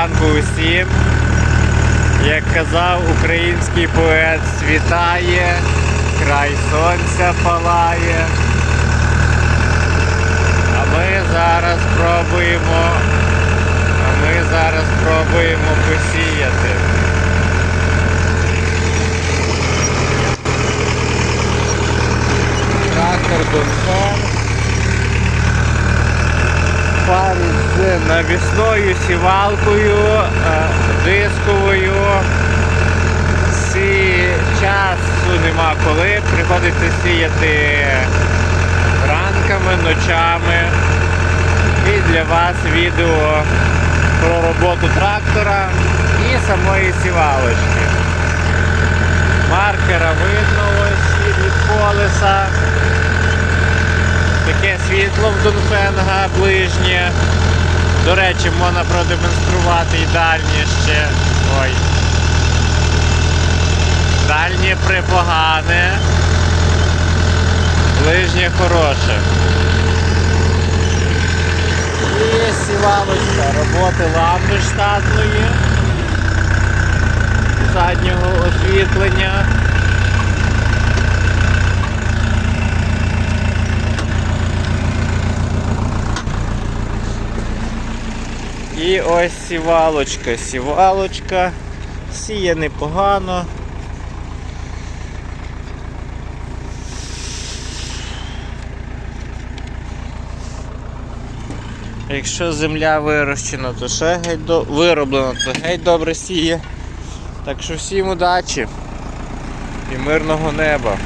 ранку усім. Як казав український поет, світає, край сонця палає. А ми зараз пробуємо. А ми зараз пробуємо посіяти. Трактор Донфен. Парить з навісною сівалкою, е, дисковою. Сі часу нема коли. Приходиться сіяти ранками, ночами. І для вас відео про роботу трактора і самої сівалочки. Маркера видно ось від колеса. Світло в Донфенга ближнє. До речі, можна продемонструвати і дальнє ще. Ой. Дальнє припогане. Ближнє хороше. І сівалочка роботи лампи штатної. Заднього освітлення. І ось сівалочка, сівалочка, сіє непогано. Якщо земля вирощена, то ще геть до... вироблена, то геть добре сіє. Так що всім удачі і мирного неба.